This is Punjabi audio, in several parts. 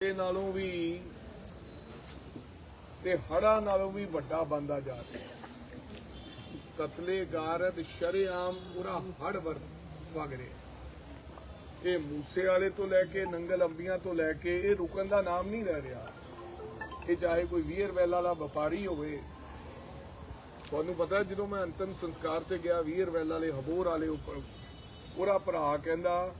ਇਹ ਨਾਲੋਂ ਵੀ ਤੇ ਹੜਾ ਨਾਲੋਂ ਵੀ ਵੱਡਾ ਬੰਦਾ ਜਾ ਰਿਹਾ। ਕਤਲੇ ਸ਼ਰੇਆਮ ਪੂਰਾ ਹੜ ਵਰ, ਵਗ ਰਿਹਾ। ਇਹ ਮੂਸੇ ਵਾਲੇ ਤੋਂ ਲੈ ਕੇ ਨੰਗਲ ਅੰਬੀਆਂ ਤੋਂ ਲੈ ਕੇ ਇਹ ਰੁਕਣ ਦਾ ਨਾਮ ਨਹੀਂ ਲੈ ਰਿਹਾ। ਇਹ ਚਾਹੇ ਕੋਈ ਵੀਰ ਵੈਲ ਵਾਲਾ ਵਪਾਰੀ ਹੋਵੇ। ਤੁਹਾਨੂੰ ਪਤਾ ਜਦੋਂ ਮੈਂ ਅੰਤਮ ਸੰਸਕਾਰ ਤੇ ਗਿਆ ਵੀਰ ਵੈਲ ਵਾਲੇ ਹਬੋਰ ਵਾਲੇ ਉੱਪਰ, ਪੂਰਾ ਭਰਾ ਕਹਿੰਦਾ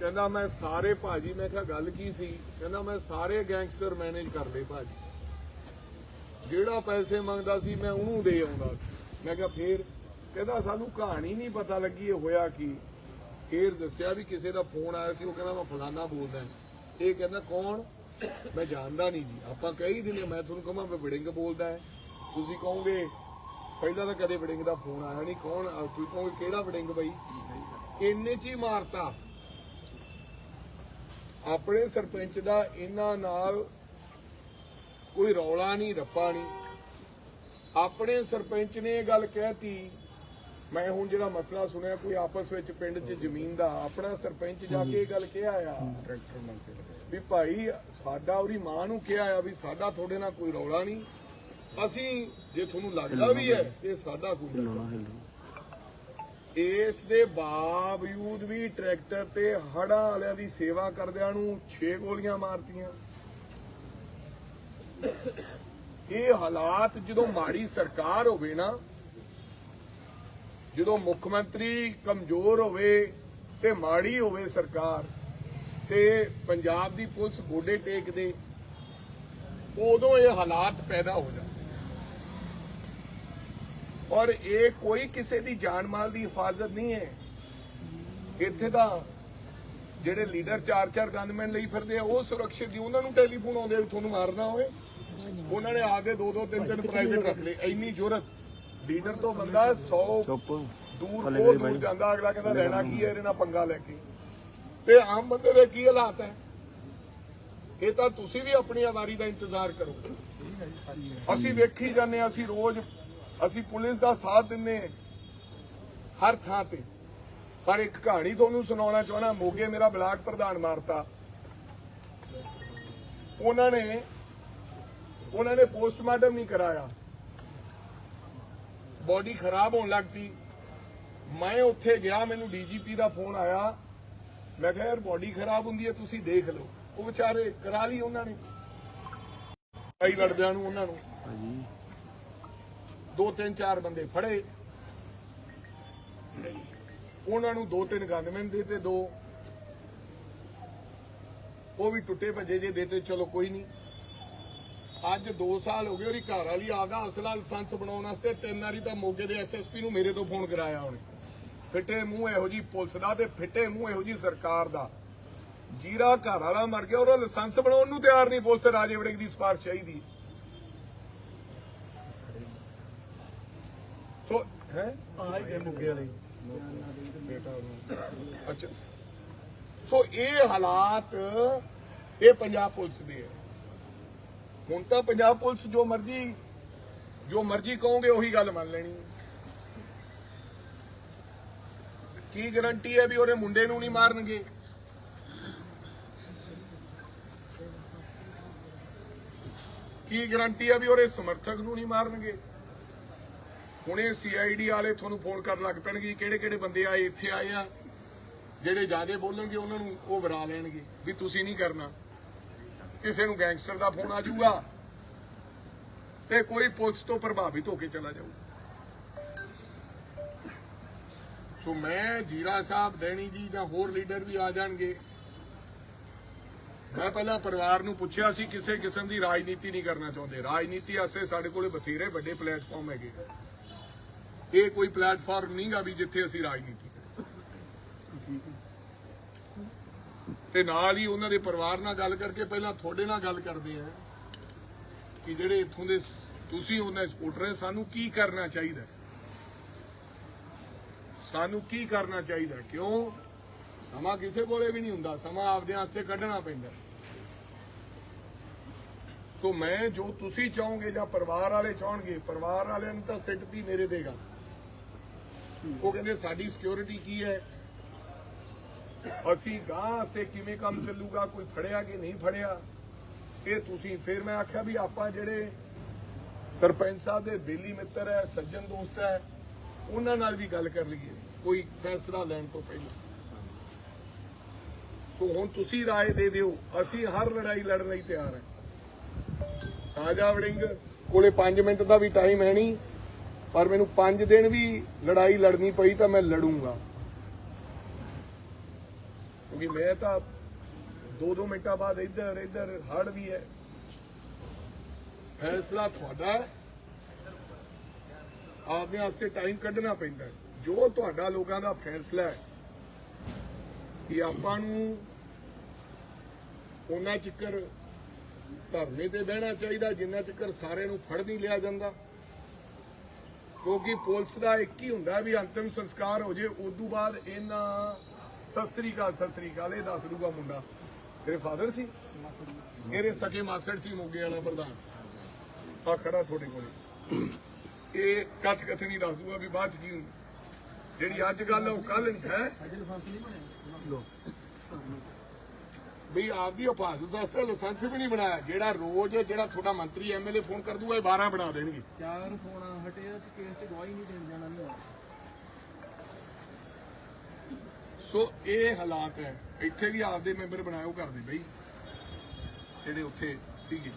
ਕਹਿੰਦਾ ਮੈਂ ਸਾਰੇ ਭਾਜੀ, ਮੈਂ ਕਿਹਾ ਗੱਲ ਕੀ ਸੀ? ਕਹਿੰਦਾ ਮੈਂ ਸਾਰੇ ਗੈਂਗਸਟਰ ਮੈਨੇਜ ਕਰ ਲਏ ਭਾਜੀ। ਜਿਹੜਾ ਪੈਸੇ ਮੰਗਦਾ ਸੀ, ਮੈਂ ਉਹਨੂੰ ਦੇ ਆਉਂਦਾ ਸੀ। ਮੈਂ ਕਿਹਾ ਫੇਰ ਕਹਿੰਦਾ ਸਾਨੂੰ ਕਹਾਣੀ ਨਹੀਂ ਪਤਾ ਲੱਗੀ ਇਹ ਹੋਇਆ ਕੀ। ਫੇਰ ਦੱਸਿਆ ਵੀ ਕਿਸੇ ਦਾ ਫੋਨ ਆਇਆ ਸੀ, ਉਹ ਕਹਿੰਦਾ ਮੈਂ ਫਲਾਨਾ ਬੋਲਦਾ ਇਹ ਕਹਿੰਦਾ ਕੌਣ? ਮੈਂ ਜਾਣਦਾ ਨਹੀਂ ਜੀ। ਆਪਾਂ ਕਹੀ ਦਿਨ ਮੈਂ ਤੁਹਾਨੂੰ ਕਹਾਂ ਮੈਂ ਵਿੜਿੰਗ ਬੋਲਦਾ ਹੈ। ਤੁਸੀਂ ਕਹੋਗੇ, ਪਹਿਲਾਂ ਤਾਂ ਕਦੇ ਵਿੜਿੰਗ ਦਾ ਫੋਨ ਆਇਆ ਨਹੀਂ। ਕੌਣ? ਤੁਸੀਂ ਕਹੋਗੇ, ਕਿਹੜਾ ਵਿੜਿੰਗ ਬਈ? ਇੰਨੇ ਚ ਹੀ ਮਾਰਤਾ। ਆਪਣੇ ਸਰਪੰਚ ਦਾ ਇਹਨਾਂ ਨਾਲ ਕੋਈ ਰੌਲਾ ਨਹੀਂ, ਰੱਪਾ ਨਹੀਂ। ਆਪਣੇ ਸਰਪੰਚ ਨੇ ਇਹ ਗੱਲ ਕਹਿਤੀ, ਮੈਂ ਹੁਣ ਜਿਹੜਾ ਮਸਲਾ ਸੁਣਿਆ, ਕੋਈ ਆਪਸ ਵਿੱਚ ਪਿੰਡ 'ਚ ਜ਼ਮੀਨ ਦਾ, ਆਪਣਾ ਸਰਪੰਚ ਜਾ ਕੇ ਇਹ ਗੱਲ ਕਿਹਾ ਆ ਟਰੈਕਟਰ ਮੰਤਰੀ ਵੀ ਭਾਈ, ਸਾਡਾ ਉਹਦੀ ਮਾਂ ਨੂੰ ਕਿਹਾ ਆ ਵੀ ਸਾਡਾ ਤੁਹਾਡੇ ਨਾਲ ਕੋਈ ਰੌਲਾ ਨਹੀਂ। ਅਸੀਂ, ਜੇ ਤੁਹਾਨੂੰ ਲੱਗਦਾ ਵੀ ਹੈ, ਇਹ ਸਾਡਾ ਕੋਈ ਰੌਲਾ ਇਸ ਦੇ ਬਾਵਜੂਦ ਵੀ ਟਰੈਕਟਰ ਤੇ ਹੜਾਂ ਵਾਲਿਆਂ ਦੀ ਸੇਵਾ ਕਰਦਿਆਂ ਨੂੰ 6 ਗੋਲੀਆਂ ਮਾਰਤੀਆਂ। ਇਹ ਹਾਲਾਤ ਜਦੋਂ ਮਾੜੀ ਸਰਕਾਰ ਹੋਵੇ ਨਾ, ਜਦੋਂ ਮੁੱਖ ਮੰਤਰੀ ਕਮਜ਼ੋਰ ਹੋਵੇ ਤੇ ਮਾੜੀ ਹੋਵੇ ਸਰਕਾਰ ਤੇ ਪੰਜਾਬ ਦੀ ਪੁਲਿਸ ਗੋਡੇ ਟੇਕਦੇ, ਉਦੋਂ ਇਹ ਹਾਲਾਤ ਪੈਦਾ ਹੋ ਜਾਂਦੇ। ਔਰ ਇਹ ਕੋਈ ਕਿਸੇ ਦੀ ਜਾਨ ਮਾਲ ਦੀ ਹਿਫਾਜ਼ਤ ਨਹੀਂ ਹੈ। ਇੱਥੇ ਦਾ ਜਿਹੜੇ ਲੀਡਰ ਚਾਰ ਚਾਰ ਗਨਮੈਨ ਲਈ ਫਿਰਦੇ ਆ ਉਹ ਸੁਰੱਖਿਅਤ ਜੀ ਉਹਨਾਂ ਨੂੰ ਟੈਲੀਫੋਨ ਆਉਂਦੇ ਆ ਵੀ ਤੁਹਾਨੂੰ ਮਾਰਨਾ ਹੋਵੇ। ਉਹਨਾਂ ਨੇ ਆਪਦੇ ਦੋ ਦੋ ਤਿੰਨ ਤਿੰਨ ਪ੍ਰਾਈਵੇਟ ਰੱਖ ਲਏ ਇੰਨੀ ਜ਼ਰੂਰਤ। ਲੀਡਰ ਤੋਂ ਬੰਦਾ 100 ਚੁੱਪ ਦੂਰ ਬਹੁਤ ਦੂਰ ਜਾਂਦਾ ਅਗਲਾ ਕਹਿੰਦਾ ਲੈਣਾ ਕੀ ਹੈ ਇਹਦੇ ਨਾਲ ਪੰਗਾ ਲੈ ਕੇ। ਤੇ ਆਮ ਬੰਦੇ ਦੇ ਕੀ ਹਾਲਾਤ ਹੈ? ਇਹ ਤਾਂ ਤੁਸੀਂ ਵੀ ਆਪਣੀ ਆਵਾਰੀ ਦਾ ਇੰਤਜ਼ਾਰ ਕਰੋ। ਅਸੀਂ ਵੇਖੀ ਜਾਂਦੇ ਹਾਂ, ਅਸੀਂ ਰੋਜ਼ ਅਸੀਂ ਪੁਲਿਸ ਦਾ ਸਾਥ ਦਿੰਨੇ ਹਰ ਥਾਂ ਤੇ। ਪਰ ਇੱਕ ਕਹਾਣੀ ਤੁਹਾਨੂੰ ਸੁਣਾਉਣਾ ਚਾਹਣਾ ਮੋਗੇ ਮੇਰਾ ਬਲਾਕ ਪ੍ਰਧਾਨ ਮਾਰਤਾ। ਉਹਨਾਂ ਨੇ ਉਹਨਾਂ ਨੇ ਪੋਸਟਮਾਰਟਮ ਨਹੀਂ ਕਰਾਇਆ। ਬੋਡੀ ਖਰਾਬ ਹੋਣ ਲੱਗ ਪਈ। ਮੈਂ ਉੱਥੇ ਗਿਆ, ਮੈਨੂੰ ਡੀਜੀਪੀ ਦਾ ਫੋਨ ਆਇਆ। ਮੈਂ ਕਿਹਾ, ਯਾਰ, ਬੋਡੀ ਖਰਾਬ ਹੁੰਦੀ ਹੈ, ਤੁਸੀਂ ਦੇਖ ਲਓ। ਉਹ ਵਿਚਾਰੇ ਕਰਾ ਲਈ ਉਹਨਾਂ ਨੇ। ਕਈ ਲੜਦਿਆਂ ਨੂੰ, ਉਹਨਾਂ ਨੂੰ। ਭਾਜੀ ਦੋ ਤਿੰਨ ਚਾਰ ਬੰਦੇ ਫੜੇ। ਉਹਨਾਂ ਨੂੰ ਦੋ ਤਿੰਨ ਗਨਮੈਨ ਦੇ ਤੇ ਦੋ। ਉਹ ਵੀ ਟੁੱਟੇ ਭੱਜੇ ਜੇ ਦੇਤੇ ਚਲੋ ਕੋਈ ਨਹੀਂ। ਅੱਜ 2 ਸਾਲ ਹੋ ਗਏ ਉਹਦੀ ਘਰ ਵਾਲੀ ਆਪਦਾ ਅਸਲਾ ਲਾਇਸੈਂਸ ਬਣਾਉਣ ਵਾਸਤੇ ਤਿੰਨ ਵਾਰੀ ਤਾਂ ਮੋਗੇ ਦੇ ਐਸਐਸਪੀ ਨੂੰ ਮੇਰੇ ਤੋਂ ਫੋਨ ਕਰਾਇਆ ਉਹਨੇ। ਫਿੱਟੇ ਮੂੰਹ ਇਹੋ ਜੀ ਪੁਲਿਸ ਦਾ ਤੇ ਫਿੱਟੇ ਮੂੰਹ ਇਹੋ ਜੀ ਸਰਕਾਰ ਦਾ। ਜੀਰਾ ਘਰ ਵਾਲਾ ਮਰ ਗਿਆ, ਉਹਦਾ ਲਾਇਸੈਂਸ ਬਣਾਉਣ ਨੂੰ ਤਿਆਰ ਨਹੀਂ ਪੁਲਿਸ ਰਾਜੇ ਵੜਿੰਗ ਦੀ ਸਿਫਾਰਿਸ਼ ਚਾਹੀਦੀ ਸੋ ਹੈ? ਆਈ ਗਏ ਮੁੱਗੇ ਵਾਲੇ। ਬੇਟਾ ਉਹਨੂੰ। ਅੱਛਾ। ਸੋ ਇਹ ਹਾਲਾਤ ਇਹ ਪੰਜਾਬ ਪੁਲਿਸ ਦੇ ਹੈ। ਹੁਣ ਤਾਂ ਪੰਜਾਬ ਪੁਲਿਸ ਜੋ ਮਰਜ਼ੀ ਜੋ ਮਰਜ਼ੀ ਕਹੋਗੇ ਉਹੀ ਗੱਲ ਮੰਨ ਲੈਣੀ। ਕੀ ਗਾਰੰਟੀ ਹੈ ਵੀ ਉਹਦੇ ਮੁੰਡੇ ਨੂੰ ਨਹੀਂ ਮਾਰਨਗੇ? ਕੀ ਗਾਰੰਟੀ ਹੈ ਵੀ ਉਹਦੇ ਸਮਰਥਕ ਨੂੰ ਨਹੀਂ ਮਾਰਨਗੇ? ਹੁਣੇ ਸੀਆਈਡੀ ਵਾਲੇ ਤੁਹਾਨੂੰ ਫੋਨ ਕਰਨ ਲੱਗ ਪੈਣਗੇ ਕਿਹੜੇ ਕਿਹੜੇ ਬੰਦੇ ਆਏ, ਇੱਥੇ ਆਏ ਆ। ਜਿਹੜੇ ਜਿਆਦੇ ਬੋਲਣਗੇ ਉਹਨਾਂ ਨੂੰ ਉਹ ਵਰਾ ਲੈਣਗੇ ਵੀ ਤੁਸੀਂ ਨਹੀਂ ਕਰਨਾ। ਕਿਸੇ ਨੂੰ ਗੈਂਗਸਟਰ ਦਾ ਫੋਨ ਆ ਜਾਊਗਾ ਤੇ ਕੋਈ ਪੁਲਿਸ ਤੋਂ ਪ੍ਰਭਾਵਿਤ ਹੋ ਕੇ ਚਲਾ ਜਾਊ ਸੋ ਮੈਂ ਜੀਰਾ ਸਾਹਿਬ ਡੈਣੀ ਜੀ ਜਾਂ ਹੋਰ ਲੀਡਰ ਵੀ ਆ ਜਾਣਗੇ। ਮੈਂ ਪਹਿਲਾਂ ਪਰਿਵਾਰ ਨੂੰ ਪੁੱਛਿਆ ਸੀ, ਕਿਸੇ ਕਿਸਮ ਦੀ ਰਾਜਨੀਤੀ ਨਹੀਂ ਕਰਨਾ ਚਾਹੁੰਦੇ। ਰਾਜਨੀਤੀ ਵਾਸਤੇ ਸਾਡੇ ਕੋਲੇ ਬਥੇਰੇ ਵੱਡੇ ਪਲੇਟਫਾਰਮ ਹੈਗੇ। ਇਹ ਕੋਈ ਪਲੇਟਫਾਰਮ ਨਹੀਂਗਾ ਵੀ ਜਿੱਥੇ ਅਸੀਂ ਰਾਜਨੀਤੀ ਕਰੀਏ। ਤੇ ਨਾਲ ਹੀ ਉਹਨਾਂ ਦੇ ਪਰਿਵਾਰ ਨਾਲ ਗੱਲ ਕਰਕੇ ਪਹਿਲਾਂ ਤੁਹਾਡੇ ਨਾਲ ਗੱਲ ਕਰਦੇ ਆ ਕਿ ਜਿਹੜੇ ਇੱਥੋਂ ਦੇ ਤੁਸੀਂ ਉਹਨਾਂ ਸਪੋਰਟਰ ਹੈ ਸਾਨੂੰ ਕੀ ਕਰਨਾ ਚਾਹੀਦਾ? ਸਾਨੂੰ ਕੀ ਕਰਨਾ ਚਾਹੀਦਾ? ਕਿਉਂ? ਸਮਾਂ ਕਿਸੇ ਕੋਲੇ ਵੀ ਨਹੀਂ ਹੁੰਦਾ, ਸਮਾਂ ਆਪਦੇ ਵਾਸਤੇ ਕੱਢਣਾ ਪੈਂਦਾ। ਸੋ ਮੈਂ ਜੋ ਤੁਸੀਂ ਚਾਹੋਗੇ ਜਾਂ ਪਰਿਵਾਰ ਵਾਲੇ ਚਾਹਣਗੇ, ਪਰਿਵਾਰ ਵਾਲਿਆਂ ਨੂੰ ਤਾਂ ਸਿੱਟ ਦੀ ਮੇਰੇ ਦੇਗਾ ਉਹ ਕਹਿੰਦੇ ਸਾਡੀ ਸਿਕਿਉਰਿਟੀ ਕੀ ਹੈ ਅਸੀਂ ਗਾਂ ਵਾਸਤੇ ਕਿਵੇਂ ਕੰਮ ਚੱਲੂਗਾ ਕੋਈ ਫੜਿਆ ਕਿ ਨਹੀਂ ਫੜਿਆ ਇਹ ਤੁਸੀਂ ਫਿਰ ਮੈਂ ਆਖਿਆ ਵੀ ਆਪਾਂ ਜਿਹੜੇ ਸਰਪੰਚ ਸਾਹਿਬ ਦੇ ਬੇਲੀ ਮਿੱਤਰ ਹੈ ਸੱਜਣ ਦੋਸਤ ਹੈ ਉਹਨਾਂ ਨਾਲ ਵੀ ਗੱਲ ਕਰ ਲਈਏ ਕੋਈ ਫੈਸਲਾ ਲੈਣ ਤੋਂ ਪਹਿਲਾਂ ਸੋ ਹੁਣ ਤੁਸੀਂ رائے ਦੇ ਦਿਓ ਅਸੀਂ ਹਰ ਲੜਾਈ ਲੜਨ ਲਈ ਤਿਆਰ ਹਾਂ ਰਾਜਾ ਵੜਿੰਗ ਕੋਲੇ 5 ਮਿੰਟ ਦਾ ਵੀ ਟਾਈਮ ਹੈ ਨਹੀਂ ਪਰ ਮੈਨੂੰ 5 ਦਿਨ ਵੀ ਲੜਾਈ ਲੜਨੀ ਪਈ ਤਾਂ ਮੈਂ ਲੜੂੰਗਾ। ਕਿਉਂਕਿ ਮੈਂ ਤਾਂ 2-2 ਮਿੰਟਾਂ ਬਾਅਦ ਇੱਧਰ ਇੱਧਰ ਹੜ ਵੀ ਹੈ। ਫੈਸਲਾ ਤੁਹਾਡਾ ਹੈ। ਆਪਦੇ ਵਾਸਤੇ ਟਾਈਮ ਕੱਢਣਾ ਪੈਂਦਾ ਜੋ ਤੁਹਾਡਾ ਲੋਕਾਂ ਦਾ ਫੈਸਲਾ ਹੈ ਕਿ ਆਪਾਂ ਨੂੰ ਉਹਨਾਂ ਚਿਕਰ ਧਰਨੇ ਤੇ ਬਹਿਣਾ ਚਾਹੀਦਾ, ਜਿੰਨਾ ਚਿੱਕਰ ਸਾਰਿਆਂ ਨੂੰ ਫੜ ਨਹੀਂ ਲਿਆ ਜਾਂਦਾ। ਕਿਉਂਕਿ ਪੁਲਿਸ ਦਾ ਇੱਕ ਹੀ ਹੁੰਦਾ ਵੀ ਅੰਤਿਮ ਸੰਸਕਾਰ ਹੋ ਜੇ ਉਸ ਤੋਂ ਬਾਅਦ ਇਹਨਾਂ ਸਤਿ ਸ੍ਰੀ ਅਕਾਲ ਸਤਿ ਸ੍ਰੀ ਅਕਾਲ ਇਹ ਦੱਸ ਦੂਗਾ ਮੁੰਡਾ। ਤੇਰੇ ਫਾਦਰ ਸੀ? ਮੇਰੇ ਸਕੇ ਮਾਸੜ ਸੀ ਮੋਗੇ ਵਾਲਾ ਪ੍ਰਧਾਨ। ਆ ਖੜਾ ਤੁਹਾਡੇ ਕੋਲੇ। ਇਹ ਕੱਥ ਕਥਨੀ ਦੱਸ ਦੂਗਾ ਵੀ ਬਾਅਦ ਚ ਕੀ ਹੁੰਦਾ। ਜਿਹੜੀ ਅੱਜ ਗੱਲ ਆ ਉਹ ਕੱਲ ਨਹੀਂ ਹੈ ਵੀ ਆਪਦੀ ਹਿਫਾਜ਼ਤ ਵਾਸਤੇ ਲਾਇਸੈਂਸ ਵੀ ਨਹੀਂ ਬਣਾਇਆ ਜਿਹੜਾ ਰੋਜ਼ ਜਿਹੜਾ ਤੁਹਾਡਾ ਮੰਤਰੀ ਐਮਐਲਏ ਫੋਨ ਕਰ ਦੂਗਾ ਇਹ 12 ਬਣਾ ਦੇਣਗੇ। ਚਾਰ ਫੋਨਾ ਹਟਿਆ ਤੇ ਕੇਸ ਤੇ ਗਵਾਹੀ ਨਹੀਂ ਦੇਣ ਜਾਣਾ ਨਹੀਂ ਸੋ ਇਹ ਹਾਲਾਤ ਹੈ। ਇੱਥੇ ਵੀ ਆਪਦੇ ਮੈਂਬਰ ਬਣਾਇਓ ਕਰਦੇ ਬਈ ਜਿਹੜੇ ਉੱਥੇ ਸੀਗੇ।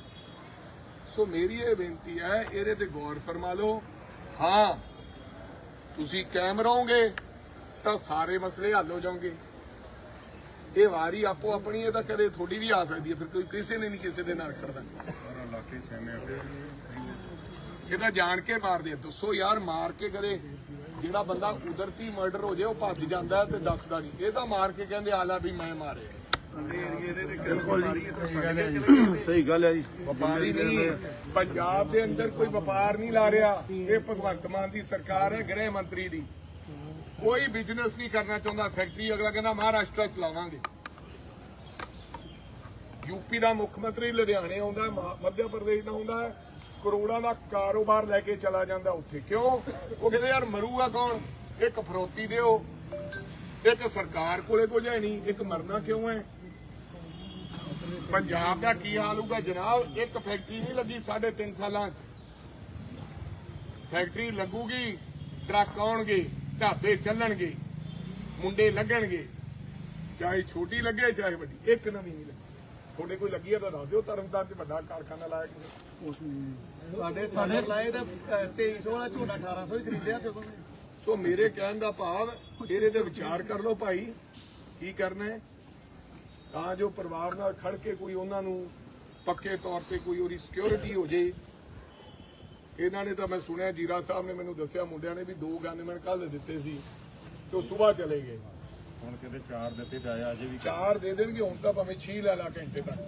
ਸੋ ਮੇਰੀ ਇਹ ਬੇਨਤੀ ਹੈ ਇਹਦੇ ਤੇ ਗੌਰ ਫਰਮਾ ਲਓ। ਹਾਂ ਤੁਸੀਂ ਕਾਇਮ ਰਹੋਗੇ ਤਾਂ ਸਾਰੇ ਮਸਲੇ ਹੱਲ ਹੋ ਜਾਣਗੇ। ਇਹ ਵਾਰੀ ਆਪੋ ਆਪਣੀ ਇਹ ਤਾਂ ਕਦੇ ਥੋੜੀ ਵੀ ਆ ਸਕਦੀ ਹੈ ਫਿਰ ਕੋਈ ਕਿਸੇ ਨੇ ਨਹੀਂ ਕਿਸੇ ਦੇ ਨਾਲ ਖੜਦਾ ਇਹ ਤਾਂ ਜਾਣ ਕੇ ਮਾਰਦੇ ਆ ਦੱਸੋ ਯਾਰ ਮਾਰ ਕੇ ਕਦੇ ਜਿਹੜਾ ਬੰਦਾ ਕੁਦਰਤੀ ਮਰਡਰ ਹੋ ਜੇ ਉਹ ਭੱਜ ਜਾਂਦਾ ਤੇ ਦੱਸਦਾ ਨਹੀਂ। ਇਹ ਤਾਂ ਮਾਰ ਕੇ ਕਹਿੰਦੇ ਆਲਾ ਵੀ ਮੈਂ ਮਾਰੇ ਸਹੀ ਗੱਲ ਹੈ ਜੀ। ਵਪਾਰੀ ਨਹੀਂ ਪੰਜਾਬ ਦੇ ਅੰਦਰ ਕੋਈ ਵਪਾਰ ਨਹੀਂ ਲਾ ਰਿਹਾ। ਇਹ ਭਗਵੰਤ ਮਾਨ ਦੀ ਸਰਕਾਰ ਹੈ ਗ੍ਰਹਿ ਮੰਤਰੀ ਦੀ। ਕੋਈ ਬਿਜ਼ਨਸ ਨਹੀਂ ਕਰਨਾ ਚਾਹੁੰਦਾ ਫੈਕਟਰੀ ਅਗਲਾ ਕਹਿੰਦਾ ਮਹਾਰਾਸ਼ਟਰ ਚਲਾਵਾਂਗੇ ਯੂਪੀ ਦਾ ਮੁੱਖ ਮੰਤਰੀ ਲੁਧਿਆਣੇ ਆਉਂਦਾ, ਮਹਾ- ਮੱਧ ਪ੍ਰਦੇਸ਼ ਦਾ ਆਉਂਦਾ, ਕਰੋੜਾਂ ਦਾ ਕਾਰੋਬਾਰ ਲੈ ਕੇ ਚਲਾ ਜਾਂਦਾ ਉੱਥੇ। ਕਿਉਂ? ਉਹ ਕਹਿੰਦੇ ਯਾਰ ਮਰੂਗਾ ਕੌਣ? ਇੱਕ ਫਰੋਤੀ ਦਿਓ, ਇੱਕ ਸਰਕਾਰ ਕੋਲੇ ਕੁਝ ਹੈ ਨਹੀਂ ਇੱਕ ਮਰਨਾ ਕਿਉਂ ਹੈ? ਪੰਜਾਬ ਦਾ ਕੀ ਹਾਲ ਹੋਊਗਾ ਜਨਾਬ? ਇੱਕ ਫੈਕਟਰੀ ਨਹੀਂ ਲੱਗੀ ਸਾਢੇ ਤਿੰਨ ਸਾਲਾਂ ਫੈਕਟਰੀ ਲੱਗੂਗੀ, ਟਰੱਕ ਆਉਣਗੇ। ਢਾਬੇ ਚੱਲਣਗੇ ਮੁੰਡੇ ਲੱਗਣਗੇ ਚਾਹੇ ਛੋਟੀ ਲੱਗੇ ਚਾਹੇ ਵੱਡੀ ਇੱਕ ਨਵੀਂ ਨਹੀਂ ਲੱਗੀ। ਤੁਹਾਡੇ ਕੋਈ ਲੱਗੀ ਹੈ ਤਾਂ ਦੱਸ ਦਿਓ ਧਰਮਦਾਰ 'ਚ ਵੱਡਾ ਕਾਰਖਾਨਾ ਲਾਇਆ ਕਿਸੇ ਸਾਡੇ ਸਾਡੇ ਲਾਏ ਤਾਂ 2300 ਵਾਲਾ ਝੋਨਾ 1800 ਹੀ ਖਰੀਦਿਆ ਸਗੋਂ ਸੋ ਮੇਰੇ ਕਹਿਣ ਦਾ ਭਾਵ ਇਹਦੇ ਤੇ ਵਿਚਾਰ ਕਰ ਲਓ ਭਾਈ ਕੀ ਕਰਨਾ ਹੈ? ਤਾਂ ਜੋ ਪਰਿਵਾਰ ਨਾਲ ਖੜ ਕੇ ਕੋਈ ਉਹਨਾਂ ਨੂੰ ਪੱਕੇ ਤੌਰ ਤੇ ਕੋਈ ਉਹਦੀ ਸਿਕਿਉਰਿਟੀ ਹੋ ਜੇ ਇਹਨਾਂ ਨੇ ਤਾਂ ਮੈਂ ਸੁਣਿਆ ਜੀਰਾ ਸਾਹਿਬ ਨੇ ਮੈਨੂੰ ਦੱਸਿਆ ਮੁੰਡਿਆਂ ਨੇ ਵੀ ਦੋ ਗਨਮੈਨ ਕੱਲ ਦਿੱਤੇ ਸੀ ਤੇ ਉਹ ਸਵੇਰ ਚਲੇ ਗਏ। ਹੁਣ ਕਿਤੇ ਚਾਰ ਦਿੱਤੇ ਜਾਇਆ ਅਜੇ ਵੀ ਚਾਰ ਦੇ ਦੇਣਗੇ ਹੁਣ ਤਾਂ ਭਾਵੇਂ 6 ਲੈ ਲਾ ਘੰਟੇ ਤੱਕ।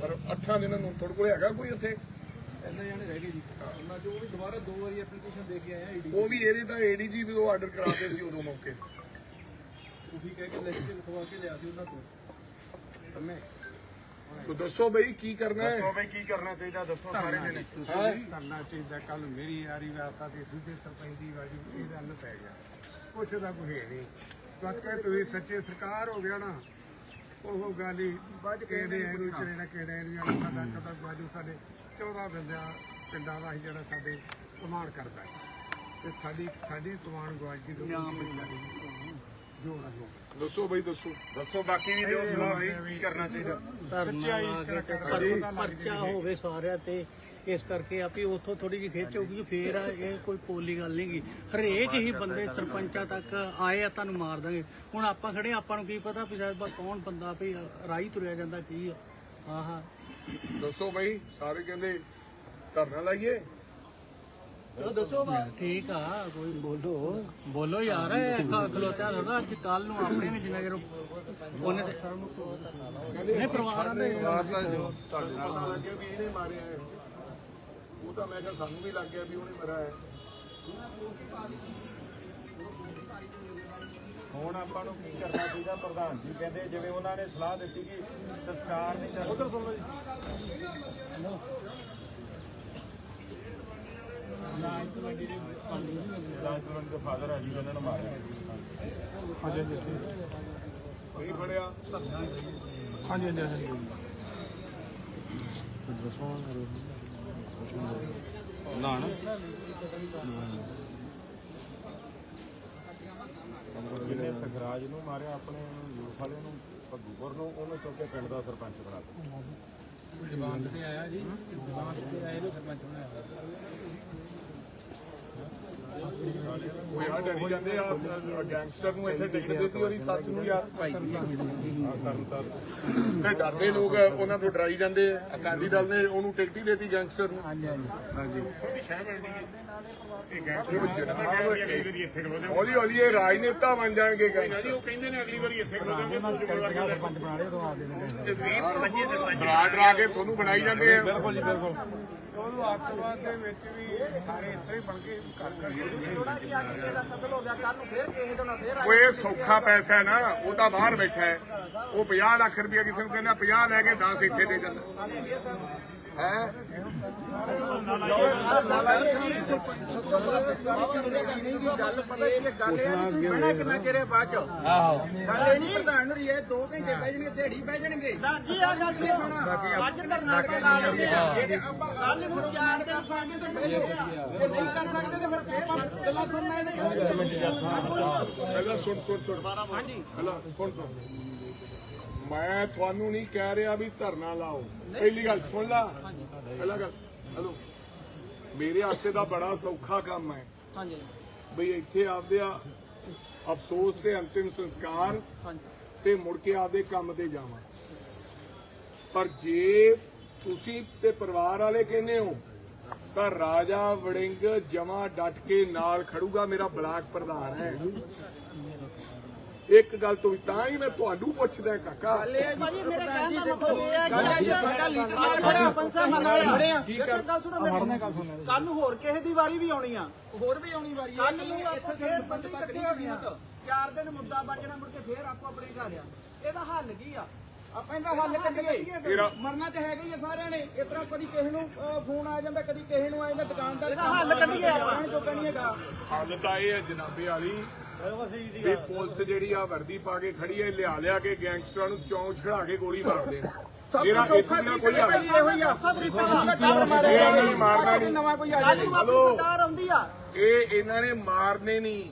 ਪਰ ਅੱਠਾਂ ਦਿਨਾਂ ਨੂੰ ਤੁਹਾਡੇ ਕੋਲ ਹੈਗਾ ਕੋਈ ਉੱਥੇ ਇੰਨੇ ਜਾਣੇ ਰਹਿ ਗਏ ਜੀ। ਉਹਨਾਂ ਚੋਂ ਵੀ ਦੁਬਾਰਾ ਦੋ ਵਾਰੀ ਐਪਲੀਕੇਸ਼ਨ ਦੇ ਕੇ ਆਏ ਆ ਈਡੀ ਉਹ ਵੀ ਇਹਦੇ ਤਾਂ ਏਡੀਜੀ ਵੀ ਉਹ ਆਰਡਰ ਕਰਾਤੇ ਸੀ ਉਦੋਂ ਮੌਕੇ ਤੇ। ਤੁਸੀਂ ਕਹਿ ਕੇ ਲਿਖ ਕੇ ਲਿਖਵਾ ਕੇ ਲਿਆ ਸੀ ਉਹਨਾਂ ਤੋਂ ਮੈਂ ਸੋ ਦੱਸੋ ਬਈ ਕੀ ਕਰਨਾ ਹੈ? ਦੱਸੋ ਬਈ ਕੀ ਕਰਨਾ ਚਾਹੀਦਾ ਦੱਸੋ ਸਾਰੇ ਜਣੇ। ਹੈਂ? ਕਰਨਾ ਚਾਹੀਦਾ ਕੱਲ ਮੇਰੀ ਯਾਰੀ ਵਾਸਤਾ ਤੇ ਦੂਜੇ ਸਰਪੰਚ ਦੀ ਵਾਰੀ ਇਹਦਾ ਹੱਲ ਪੈ ਗਿਆ। ਕੁਛ ਦਾ ਹੈ ਨਹੀਂ। ਵਾਕਿਆ ਤੁਸੀਂ ਸੱਚੇ ਸਰਕਾਰ ਹੋ ਗਿਆ ਨਾ। ਉਹ ਗੱਲ ਹੀ ਕਿਹੜੇ ਇਹਨੂੰ ਚਲੇ ਨਾ ਕਿਹੜੇ ਇਹਨੂੰ ਸਾਡਾ ਕਦਾ ਬਾਜੂ ਸਾਡੇ 14 ਬੰਦਿਆਂ ਪਿੰਡਾਂ ਦਾ ਸੀ ਜਿਹੜਾ ਸਾਡੇ ਕਮਾਂਡ ਕਰਦਾ ਹੈ। ਤੇ ਸਾਡੀ ਸਾਡੀ ਕਮਾਂਡ ਗਵਾਜ ਦੀ ਦੋ ਹੋ ਦੱਸੋ ਬਈ ਦੱਸੋ। ਦੱਸੋ ਬਾਕੀ ਵੀ ਦਿਓ ਸਲਾਹ ਬਈ ਕੀ ਕਰਨਾ ਚਾਹੀਦਾ। ਸੱਚਾਈ ਪਰਚਾ ਹੋਵੇ ਸਾਰਿਆਂ ਤੇ ਇਸ ਕਰਕੇ ਆਪੀ ਉੱਥੋਂ ਥੋੜੀ ਜਿਹੀ ਖਿੱਚ ਹੋਊਗੀ ਫੇਰ ਆ ਇਹ ਕੋਈ ਪੋਲੀ ਗੱਲ ਨਹੀਂਗੀ ਹਰੇਕ ਹੀ ਬੰਦੇ ਸਰਪੰਚਾਂ ਤੱਕ ਆਏ ਆ ਤੁਹਾਨੂੰ ਮਾਰ ਦਾਂਗੇ। ਹੁਣ ਆਪਾਂ ਖੜੇ ਆਪਾਂ ਨੂੰ ਕੀ ਪਤਾ ਵੀ ਸਾਹਿਬ ਕੌਣ ਬੰਦਾ ਵੀ ਰਾਈ ਤੁਰਿਆ ਜਾਂਦਾ ਕੀ ਆ। ਆਹਾ। ਦੱਸੋ ਬਈ ਸਾਰੇ ਕਹਿੰਦੇ ਧਰਨਾ ਲਾਈਏ। ਠੀਕ ਆ ਕੋਈ ਬੋਲੋ। ਬੋਲੋ ਯਾਰ ਇਹ ਖਲੋਤਾ ਥੋੜਾ ਅੱਜ ਕੱਲ ਨੂੰ ਆਪਣੇ ਵੀ ਜਿੰਨਾ ਚਿਰ ਉਹਨੇ ਨਹੀਂ ਪਰਿਵਾਰਾਂ ਦੇ ਤੁਹਾਡੇ ਨਾਲ ਲੱਗਿਆ ਵੀ ਇਹਨੇ ਮਾਰਿਆ ਹੈ। ਉਹ ਤਾਂ ਮੈਂ ਕਿਹਾ ਸਾਨੂੰ ਵੀ ਲੱਗ ਗਿਆ ਵੀ ਉਹਨੇ ਮਰਿਆ ਹੈ। ਹੁਣ ਆਪਾਂ ਨੂੰ ਕੀ ਕਰਨਾ ਚਾਹੀਦਾ? ਪ੍ਰਧਾਨ ਜੀ ਕਹਿੰਦੇ ਜਿਵੇਂ ਉਹਨਾਂ ਨੇ ਸਲਾਹ ਦਿੱਤੀ ਕਿ ਸੰਸਕਾਰ ਨਹੀਂ ਕਰਨਾ ਉਧਰ ਸੁਣੋ ਜੀ। ਰਾਜਪੁਰ ਦੇ ਫਾਦਰ ਆ ਜੀ ਉਹਨਾਂ ਨੂੰ ਮਾਰਿਆ ਨਹੀਂ ਫੜਿਆ ਹਾਂਜੀ ਹਾਂਜੀ ਹਾਂਜੀ ਜਿਹਨੇ ਸਖਰਾਜ ਨੂੰ ਮਾਰਿਆ ਆਪਣੇ ਯੂਥ ਵਾਲੇ ਨੂੰ ਭੱਗੂਪੁਰ ਨੂੰ ਉਹਨੂੰ ਚੁੱਕ ਕੇ ਪਿੰਡ ਦਾ ਸਰਪੰਚ ਬਣਾ ਦਿੱਤਾ ਜਵਾਨ ਤੇ ਆਇਆ ਜੀ ਜਵਾਨ ਤੇ ਆਏ ਨੂੰ ਸਰਪੰਚ ਬਣਾਇਆ ਉਹ ਯਾਰ ਡਰੀ ਜਾਂਦੇ ਆ ਗੈਂਗਸਟਰ ਨੂੰ ਇੱਥੇ ਟਿਕਟ ਦਿੱਤੀ ਉਹਦੀ ਸੱਸ ਨੂੰ ਯਾਰ ਤੇ ਡਰਦੇ ਲੋਕ ਉਹਨਾਂ ਤੋਂ ਡਰਾਈ ਜਾਂਦੇ ਆ। ਅਕਾਲੀ ਦਲ ਨੇ ਉਹਨੂੰ ਟਿਕਟ ਹੀ ਦਿੱਤੀ ਗੈਂਗਸਟਰ ਨੂੰ। ਹਾਂਜੀ ਹਾਂਜੀ। ਹੌਲੀ ਹੌਲੀ ਇਹ ਰਾਜਨੇਤਾ ਬਣ ਜਾਣਗੇ ਗੈਂਗਸਟਰ। ਉਹ ਕਹਿੰਦੇ ਨੇ ਅਗਲੀ ਵਾਰੀ ਇੱਥੇ ਖਲੋਦਾਂਗੇ ਸਰਪੰਚ ਬਣਾ ਲਿਆ ਤੋਂ ਆਪਦੇ ਡਰਾ ਡਰਾ ਕੇ ਤੁਹਾਨੂੰ ਬਣਾਈ ਜਾਂਦੇ ਆ। ਬਿਲਕੁਲ ਜੀ ਬਿਲਕੁਲ। ਉਹਨੂੰ ਅੱਤਵਾਦ ਦੇ ਵਿੱਚ ਵੀ ਸਾਰੇ ਇੱਥੇ ਹੀ ਬਣ ਕੇ ਘਰ ਘਰ ਉਹ ਇਹ ਸੌਖਾ ਪੈਸਾ ਹੈ ਨਾ ਉਹ ਤਾਂ ਬਾਹਰ ਬੈਠਾ ਹੈ। ਉਹ 50 ਲੱਖ ਰੁਪਇਆ ਕਿਸੇ ਨੂੰ ਕਹਿੰਦਾ 50 ਲੈ ਕੇ 10 ਇੱਥੇ ਦੇ ਜਾਂਦਾ ਹੈ। ਗੱਲ ਪਤਾ ਕੀ ਹੈ, ਗੱਲ ਆ ਤੁਸੀਂ ਬਹਿਣਾ ਕਿੰਨਾ ਹੈ। ਬਾਅਦ ਚ ਗੱਲ ਇਹ ਨਹੀਂ ਪ੍ਰਧਾਨ ਨੂੰ ਇਹ 2 ਘੰਟੇ ਬਹਿ ਜਾਣਗੇ ਦਿਹਾੜੀ ਬਹਿ ਜਾਣਗੇ ਜੀ ਆ ਗੱਲ ਨਹੀਂ ਹੋਣਾ ਅੱਜ ਕਰਨਾਟਕ ਲਾ ਲੈਂਦੇ ਆ ਕੱਲ ਨੂੰ ਚਾਰ ਦਿਨ ਫਾਂਗੇ ਤੇ ਬਹਿ ਇਹ ਨਹੀਂ ਕਰ ਸਕਦੇ ਤੇ ਫਿਰ ਆਪਾਂ ਗੱਲਾਂ ਸੁਣਨਾ ਇਹਨੇ ਪਹਿਲਾਂ ਸੁਣ ਸੁਣ ਸੁਣ। ਹਾਂਜੀ। ਪਹਿਲਾਂ ਸੁਣ ਸੁਣ। ਮੈਂ ਤੁਹਾਨੂੰ ਨਹੀਂ ਕਹਿ ਰਿਹਾ ਵੀ ਧਰਨਾ ਲਾਓ। ਪਹਿਲੀ ਗੱਲ ਸੁਣ ਲਾ। ਪਹਿਲਾ ਗੱਲ ਹਲੋ। ਮੇਰੇ ਵਾਸਤੇ ਦਾ ਬੜਾ ਸੌਖਾ ਕੰਮ ਹੈ। ਹਾਂਜੀ। ਬਈ ਇੱਥੇ ਆਪਦੇ ਆ ਅਫਸੋਸ ਤੇ ਅੰਤਿਮ ਸੰਸਕਾਰ ਤੇ ਮੁੜ ਕੇ ਆਪਦੇ ਕੰਮ ਤੇ ਜਾਵਾਂ। ਪਰ ਜੇ ਤੁਸੀਂ ਤੇ ਪਰਿਵਾਰ ਵਾਲੇ ਕਹਿੰਦੇ ਹੋ ਤਾਂ ਰਾਜਾ ਵੜਿੰਗ ਜਮਾ ਡਟ ਕੇ ਨਾਲ ਖੜੂਗਾ ਮੇਰਾ ਬਲਾਕ ਪ੍ਰਧਾਨ ਹੈ। ਇੱਕ ਗੱਲ ਤੋਂ ਤਾਂ ਹੀ ਮੈਂ ਤੁਹਾਨੂੰ ਪੁੱਛਦਾ ਕਾਕਾ। ਭਾਜੀ ਮੇਰੇ ਕਹਿਣ ਦਾ ਮਤਲਬ ਇਹ ਹੈ ਕਿ ਅੱਜ ਸਾਡਾ ਲੀਡਰ ਨਾਲ ਖੜਾ ਪੰਸਾ ਮਨ ਵਾਲੇ ਕੀ ਕਰ ਗੱਲ ਸੁਣੋ ਮੇਰੀ। ਕੱਲ ਨੂੰ ਹੋਰ ਕਿਸੇ ਦੀ ਵਾਰੀ ਵੀ ਆਉਣੀ ਆ। ਹੋਰ ਵੀ ਆਉਣੀ ਵਾਰੀ ਕੱਲ ਨੂੰ ਆਪਾਂ ਫੇਰ ਬੰਦੇ ਇਕੱਠੇ ਹੋਣੇ ਆ। ਚਾਰ ਦਿਨ ਮੁੱਦਾ ਬਚਣਾ ਮੁੜ ਕੇ ਫੇਰ ਆਪੋ ਆਪਣੇ ਘਰ ਆ। ਇਹਦਾ ਹੱਲ ਕੀ ਆ? ਆਪਾਂ ਇਹਦਾ ਹੱਲ ਕੱਢੀਏ। ਤੇਰਾ- ਮਰਨਾ ਤੇ ਹੈਗਾ ਹੀ ਆ ਸਾਰਿਆਂ ਨੇ। ਇਸ ਤਰ੍ਹਾਂ ਕਦੀ ਕਿਸੇ ਨੂੰ ਫੋਨ ਆ ਜਾਂਦਾ ਕਦੀ ਕਿਸੇ ਨੂੰ ਆ ਜਾਂਦਾ ਦੁਕਾਨਦਾਰ ਇਹਦਾ ਹੱਲ ਕੱਢੀਏ ਆਪਾਂ। ਜੋ ਨਹੀਂ ਹੈਗਾ। ਹੱਲ ਤਾਂ ਇਹ ਹੈ ਜਨਾਬੇ ਵਾਲੀ। ਵੀ ਪੁਲਿਸ ਜਿਹੜੀ ਆ ਵਰਦੀ ਪਾ ਕੇ ਖੜੀ ਹੈ ਲਿਆ ਲਿਆ ਕੇ ਗੈਂਗਸਟਰਾਂ ਨੂੰ ਚੌਂਕ ਖੜਾ ਕੇ ਗੋਲੀ ਮਾਰ ਦੇਣ ਮੇਰਾ ਇੱਥੇ ਦਾ ਕੋਈ ਆ। ਇਹ ਨਹੀਂ ਮਾਰਨਾ ਨਹੀਂ। ਨਵਾਂ ਕੋਈ ਆ ਜਾਏ ਹਲੋ। ਸਰਕਾਰ ਆਉਂਦੀ ਆ। ਇਹ ਇਹਨਾਂ ਨੇ ਮਾਰਨੇ ਨਹੀਂ।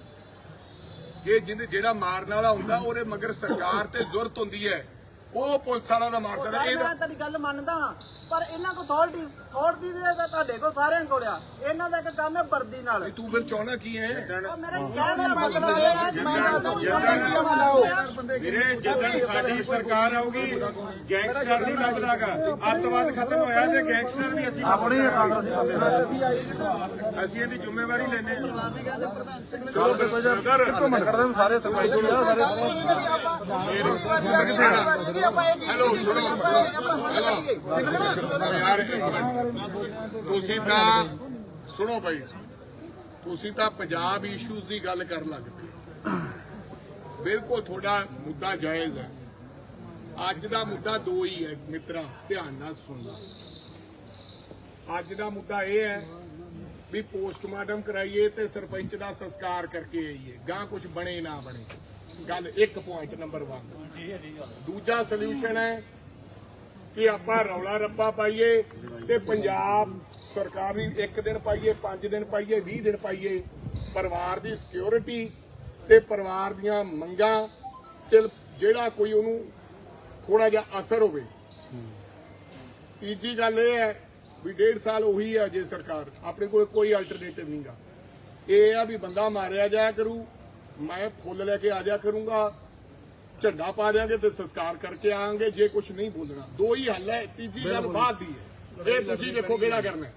ਇਹ ਜਿਹਦੇ ਜਿਹੜਾ ਮਾਰਨ ਵਾਲਾ ਹੁੰਦਾ ਉਹਦੇ ਮਗਰ ਸਰਕਾਰ ਤੇ ਜ਼ੁਰਤ ਹੁੰਦੀ ਹੈ। ਉਹ ਪੁਲਿਸ ਵਾਲਾ ਦਾ ਮਾਰ ਸਰ, ਇਹਦਾ ਮੈਂ ਤੁਹਾਡੀ ਗੱਲ ਮੰਨਦਾ ਹਾਂ ਪਰ ਇਹਨਾਂ ਕੋ ਅਥਾਰਟੀ ਅਥਾਰਟੀ ਦੇ ਤਾਂ ਤੁਹਾਡੇ ਕੋ ਸਾਰਿਆਂ ਕੋਲ ਆ। ਇਹਨਾਂ ਦਾ ਇੱਕ ਕੰਮ ਹੈ ਵਰਦੀ ਨਾਲ। ਤੂੰ ਫਿਰ ਚਾਹਣਾ ਕੀ ਹੈ? ਉਹ ਮੇਰਾ ਕਹਿਣ ਦਾ ਮਤਲਬ ਇਹ ਹੈ ਕਿ ਮੈਂ ਚਾਹੁੰਦਾ ਕਿ ਵਰਦੀ ਬਣਾਓ ਵੀਰੇ ਜਦੋਂ ਸਾਡੀ ਸਰਕਾਰ ਆਊਗੀ ਗੈਂਗਸਟਰ ਨਹੀਂ ਲੱਭਦਾਗਾ। ਅੱਤਵਾਦ ਖਤਮ ਹੋਇਆ ਤੇ ਗੈਂਗਸਟਰ ਵੀ ਅਸੀਂ ਆਪਣੇ ਕਾਂਗਰਸੀ ਬੰਦੇ ਅਸੀਂ ਇਹਦੀ ਜ਼ਿੰਮੇਵਾਰੀ ਲੈਨੇ ਚਲੋ ਫਿਰ ਬ੍ਰਦਰ। ਸਾਰੇ ਸਰਪੰਚ ਸਾਰੇ ਹੈਲੋ ਸੁਣੋ ਹੈਲੋ ਯਾਰ ਇੱਕ ਮਿੰਟ। ਤੁਸੀਂ ਤਾਂ ਸੁਣੋ ਭਾਈ। ਤੁਸੀਂ ਤਾਂ ਪੰਜਾਬ ਇਸ਼ੂਜ਼ ਦੀ ਗੱਲ ਕਰਨ ਲੱਗ ਪਏ। ਬਿਲਕੁਲ ਤੁਹਾਡਾ ਮੁੱਦਾ ਜਾਇਜ਼ ਹੈ। ਅੱਜ ਦਾ ਮੁੱਦਾ ਦੋ ਹੀ ਹੈ ਮਿੱਤਰਾ ਧਿਆਨ ਨਾਲ ਸੁਣਨਾ। ਅੱਜ ਦਾ ਮੁੱਦਾ ਇਹ ਹੈ ਵੀ ਪੋਸਟਮਾਰਟਮ ਕਰਾਈਏ ਤੇ ਸਰਪੰਚ ਦਾ ਸੰਸਕਾਰ ਕਰਕੇ ਆਈਏ। ਗਾਂ ਕੁਝ ਬਣੇ ਨਾ ਬਣੇ। ਗੱਲ ਇੱਕ ਪੁਆਇੰਟ ਨੰਬਰ 1 ਦੂਜਾ ਸੋਲੂਸ਼ਨ ਹੈ ਕਿ ਆਪਾਂ ਰੌਲਾ ਰੱਪਾ ਪਾਈਏ ਤੇ ਪੰਜਾਬ ਸਰਕਾਰ ਦੀ ਇੱਕ ਦਿਨ ਪਾਈਏ 5 ਦਿਨ ਪਾਈਏ 20 ਦਿਨ ਪਾਈਏ। ਪਰਿਵਾਰ ਦੀ ਸਿਕਿਉਰਿਟੀ ਤੇ ਪਰਿਵਾਰ ਦੀਆਂ ਮੰਗਾਂ ਤੇ ਜਿਹੜਾ ਕੋਈ ਉਹਨੂੰ ਥੋੜਾ ਜਿਹਾ ਅਸਰ ਹੋਵੇ। ਤੀਜੀ ਗੱਲ ਇਹ ਹੈ ਵੀ ਡੇਢ ਸਾਲ ਉਹੀ ਹੈ ਜੇ ਸਰਕਾਰ ਆਪਣੇ ਕੋਲ ਕੋਈ ਅਲਟਰਨੇਟਿਵ ਨਹੀਂਗਾ ਇਹ ਆ ਵੀ ਬੰਦਾ ਮਾਰਿਆ ਜਾਇਆ ਕਰੂ ਮੈਂ ਫੁੱਲ ਲੈ ਕੇ ਆ ਜਾ ਕਰੂੰਗਾ ਝੰਡਾ ਪਾ ਦਿਆਂਗੇ ਤੇ ਸੰਸਕਾਰ ਕਰਕੇ ਆਵਾਂਗੇ ਜੇ ਕੁਝ ਨਹੀਂ ਬੋਲਣਾ। ਦੋ ਹੀ ਹੱਲ ਹੈ ਤੀਜੀ ਗੱਲ ਬਾਅਦ ਦੀ ਹੈ। ਇਹ ਤੁਸੀਂ ਦੇਖੋ ਕਿਹੜਾ ਕਰਨਾ ਹੈ।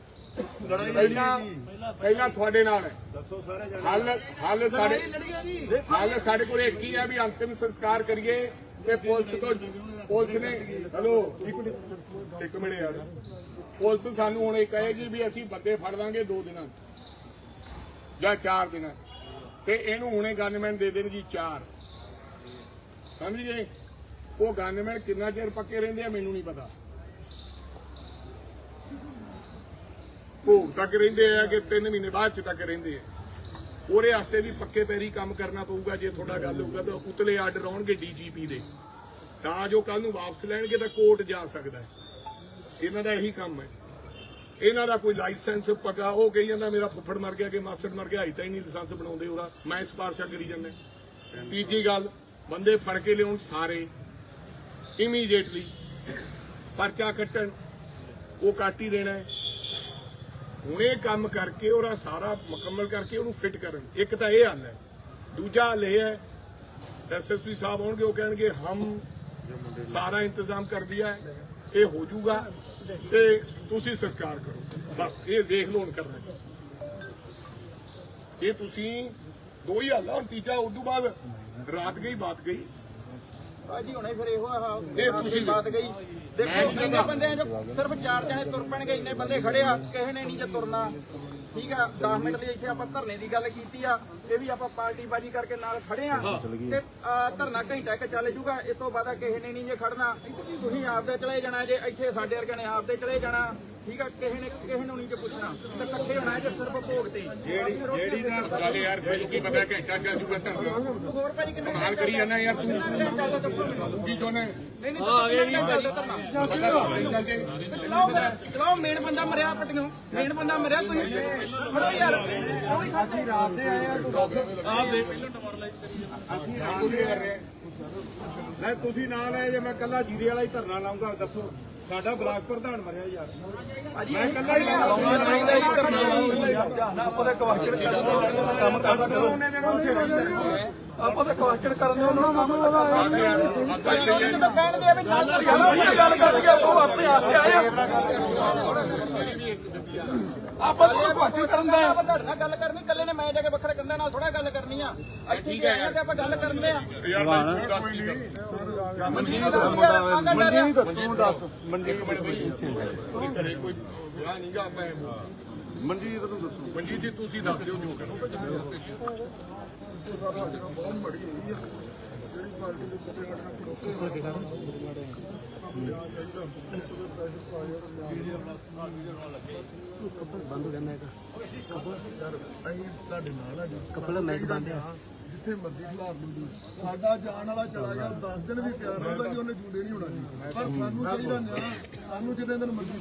ਪਹਿਲਾਂ ਪਹਿਲਾਂ ਤੁਹਾਡੇ ਨਾਲ ਹੈ। ਦੱਸੋ ਸਾਰੇ ਜਣੇ। ਹੱਲ ਹੱਲ ਸਾਡੇ ਹੱਲ ਸਾਡੇ ਕੋਲ ਇੱਕ ਹੀ ਹੈ ਵੀ ਅੰਤਿਮ ਸੰਸਕਾਰ ਕਰੀਏ ਤੇ ਪੁਲਿਸ ਤੋਂ ਪੁਲਿਸ ਨੇ ਹਲੋ ਇੱਕ ਮਿੰਟ ਯਾਰ। ਪੁਲਿਸ ਸਾਨੂੰ ਹੁਣ ਇਹ ਕਹੇਗੀ ਵੀ ਅਸੀਂ ਬੰਦੇ ਫੜ ਲਾਂਗੇ ਦੋ ਦਿਨਾਂ ਜਾਂ ਚਾਰ ਦਿਨਾਂ 'ਚ। ਤੇ ਇਹਨੂੰ ਹੁਣੇ ਗਵਰਨਮੈਂਟ ਦੇ ਦੇਣ ਜੀ ਚਾਰ। ਸਮਝ ਗਏ? ਉਹ ਗਵਰਨਮੈਂਟ ਕਿੰਨਾ ਚਿਰ ਪੱਕੇ ਰਹਿੰਦੇ ਆ ਮੈਨੂੰ ਨਹੀਂ ਪਤਾ। ਭੋਗ ਤੱਕ ਰਹਿੰਦੇ ਆ ਕਿ 3 ਮਹੀਨੇ ਬਾਅਦ ਚ ਤੱਕ ਰਹਿੰਦੇ ਆ। ਉਹਦੇ ਵਾਸਤੇ ਵੀ ਪੱਕੇ ਪੈਰੀ ਕੰਮ ਕਰਨਾ ਪਊਗਾ, ਜੇ ਤੁਹਾਡਾ ਗੱਲ ਹੋਊਗਾ ਤਾਂ ਉਤਲੇ ਆਰਡਰ ਆਉਣਗੇ ਡੀਜੀਪੀ ਦੇ। ਤਾਂ ਜੋ ਕੱਲ ਨੂੰ ਵਾਪਸ ਲੈਣਗੇ ਤਾਂ ਕੋਰਟ ਜਾ ਸਕਦਾ ਹੈ। ਇਹਨਾਂ ਦਾ ਇਹੀ ਕੰਮ ਹੈ। ਇਹਨਾਂ ਦਾ ਕੋਈ ਲਾਇਸੈਂਸ ਪਤਾ ਉਹ ਕਹੀ ਜਾਂਦਾ, ਮੇਰਾ ਫੁੱਫੜ ਮਰ ਗਿਆ ਕਿ ਮਾਸੜ ਮਰ ਗਿਆ ਹਾਈ ਤਾਂ ਹੀ ਨਹੀਂ ਲਾਇਸੈਂਸ ਬਣਾਉਂਦੇ ਉਹਦਾ। ਮੈਂ ਸਿਫਾਰਸ਼ਾਂ ਕਰੀ ਜਾਂਦਾ। ਤੀਜੀ ਗੱਲ, ਬੰਦੇ ਫੜ ਕੇ ਲਿਆਉਣ ਸਾਰੇ ਇਮੀਡੀਏਟਲੀ ਪਰਚਾ ਕੱਟਣ, ਉਹ ਕੱਟ ਹੀ ਦੇਣਾ ਹੈ। ਹੁਣ ਇਹ ਕੰਮ ਕਰਕੇ ਉਹਦਾ ਸਾਰਾ ਮੁਕੰਮਲ ਕਰਕੇ ਉਹਨੂੰ ਫਿੱਟ ਕਰਨ। ਇੱਕ ਤਾਂ ਇਹ ਹੱਲ ਹੈ। ਦੂਜਾ ਹੱਲ ਇਹ ਹੈ ਐਸਐਸਪੀ ਸਾਹਿਬ ਆਉਣਗੇ, ਉਹ ਕਹਿਣਗੇ, ਹਮ ਸਾਰਾ ਇੰਤਜ਼ਾਮ ਕਰ ਦਿਆ ਹੈ। ਇਹ ਹੋ ਜਾਊਗਾ ਤੇ ਤੁਸੀਂ ਸੰਸਕਾਰ ਕਰੋ। ਬਸ ਇਹ ਦੇਖ ਲਓ ਹੁਣ ਕਰਨਾ ਇਹ ਤੁਸੀਂ ਦੋ ਹੀ ਹੱਲ ਹੁਣ ਤੀਜਾ ਤੋਂ ਬਾਅਦ ਰਾਤ ਗਈ ਬਾਤ ਗਈ। ਭਾਜੀ ਹੁਣੇ ਫਿਰ ਇਹੋ ਆ ਇਹ ਤੁਸੀਂ ਬਾਤ ਗਈ। ਦੇਖੋ ਇੰਨੇ ਬੰਦਿਆਂ ਚੋਂ ਸਿਰਫ ਚਾਰ ਜਣੇ ਤੁਰ ਪੈਣਗੇ ਇੰਨੇ ਬੰਦੇ ਖੜੇ ਆ ਕਿਸੇ ਨੇ ਨਹੀਂ ਜੇ ਤੁਰਨਾ। ਠੀਕ ਆ 10 ਮਿੰਟ ਲਈ ਇੱਥੇ ਆਪਾਂ ਧਰਨੇ ਦੀ ਗੱਲ ਕੀਤੀ ਆ ਇਹ ਵੀ ਆਪਾਂ ਪਾਰਟੀ ਬਾਜੀ ਕਰਕੇ ਨਾਲ ਖੜੇ ਆ। ਤੇ ਧਰਨਾ ਘੰਟਾ ਇੱਕ ਚੱਲ ਜੂਗਾ ਇਸ ਤੋਂ ਬਾਅਦ ਕਿਸੇ ਨੇ ਨਹੀਂ ਜੇ ਖੜਨਾ ਤੁਸੀਂ ਆਪਦੇ ਚਲੇ ਜਾਣਾ ਜੇ ਇੱਥੇ ਸਾਡੇ ਵਰਗੇ ਨੇ ਆਪਦੇ ਚਲੇ ਜਾਣਾ। ਠੀਕ ਆ ਕਿਸੇ ਨੇ ਕਿਸੇ ਨੂੰ ਨਹੀਂ ਜੇ ਪੁੱਛਣਾ ਤੇ ਇਕੱਠੇ ਹੋਣਾ ਜੇ ਸਿਰਫ ਭੋਗ ਤੇ। ਜਿਹੜੀ ਜਿਹੜੀ ਚੱਲ ਯਾਰ ਮੈਨੂੰ ਕੀ ਪਤਾ ਘੰਟਾ ਚੱਲ ਜੂਗਾ ਧਰਨਾ ਹੋਰ ਭਾਜੀ ਕਿੰਨੇ ਨਾਲ ਕਰੀ ਜਾਂਦਾ ਯਾਰ ਤੂੰ। ਦੱਸੋ ਤੂੰ ਕੀ ਚਾਹੁੰਦਾ ਨਹੀਂ ਨਹੀਂ ਆ ਗਏ ਜੀ। ਚਲਾਓ ਫਿਰ, ਚਲਾਓ ਮੇਨ ਬੰਦਾ ਮਰਿਆ ਪਟੀਆਂ ਮੇਨ ਬੰਦਾ ਮਰਿਆ ਤੁਸੀਂ। ਖੜੋ ਯਾਰ। ਕੋਈ ਖਾਸੀ ਰਾਤ ਦੇ ਆਏ ਆ ਲੈ ਤੁਸੀਂ ਨਾਲ ਆਏ ਜੇ ਮੈਂ ਕੱਲਾ ਜੀਰੇ ਵਾਲਾ ਹੀ ਧਰਨਾ ਲਾਉਂਗਾ ਦੱਸੋ। ਸਾਡਾ ਬਲਾਕ ਪ੍ਰਧਾਨ ਮਰਿਆ ਯਾਰ ਮੈਂ ਕੱਲਾ ਹੀ ਆਪਾਂ ਤਾਂ ਕਵਾਚੜ ਕੰਮ ਕਰਦਾ ਕਰੋ ਆਪਾਂ ਤਾਂ ਕਵਾਚੜ ਕਰਨ ਦੇ ਉਹਨਾਂ ਨੂੰ ਜਦੋਂ ਕਹਿਣਦੇ ਆ ਵੀ ਨਾਲ ਗੱਲ ਗੱਲ ਕਰਕੇ ਉਹ ਆਪਣੇ ਆਪ ਤੇ ਆਏ ਆ। ਆਪਾਂ ਤਾਂ ਕਵਾਚੜ ਕਰਨ ਦਾ ਆਪਾਂ ਤੁਹਾਡੇ ਨਾਲ ਗੱਲ ਕਰਨੀ ਇਕੱਲੇ ਨੇ ਮੈਂ ਜਾ ਕੇ ਵੱਖਰੇ ਕੰਧਾਂ ਨਾਲ ਥੋੜਾ ਗੱਲ ਕਰਨੀ ਆ ਇੱਥੇ ਆ ਤੇ ਆਪਾਂ ਗੱਲ ਕਰਨੇ ਆ ਯਾਰ ਦੱਸ ਕੀ ਕਰਨਾ ਮਨਜੀਤ ਦਾ ਆਂਦਾ ਡਰਿਆ ਤੂੰ ਦੱਸ ਮੰਡੀ ਇੱਕ ਮਿੰਟ ਬਈ ਕੋਈ ਘਰੇ ਕੋਈ ਵਿਆਹ ਨਹੀਂਗਾ ਮੈਂ ਮਨਜੀਤ ਨੂੰ ਦੱਸੋ ਮਨਜੀਤ ਜੀ ਤੁਸੀਂ ਦੱਸ ਦਿਓ ਜੋ ਕਰੋ ਅਸੀਂ ਤੁਹਾਡੇ ਨਾਲ ਆ ਜੀ ਕਪਲ ਮੈਚ ਬੰਦ ਆ ਜਿੱਥੇ ਮਰਜ਼ੀ ਖਿਲਾਰ ਦਿੰਦੀ ਸਾਡਾ ਜਾਣ ਵਾਲਾ ਚਲਾ ਗਿਆ 10 ਦਿਨ ਵੀ ਪਿਆਰ ਹੁੰਦਾ ਜੀ ਉਹਨੇ ਜੂਦੇ ਨਹੀਂ ਹੋਣਾ ਜੀ। ਪਰ ਸਾਨੂੰ ਚਾਹੀਦਾ ਨਿਆਂ ਸਾਨੂੰ ਜਿੰਨੇ ਦਿਨ ਮਰਜ਼ੀ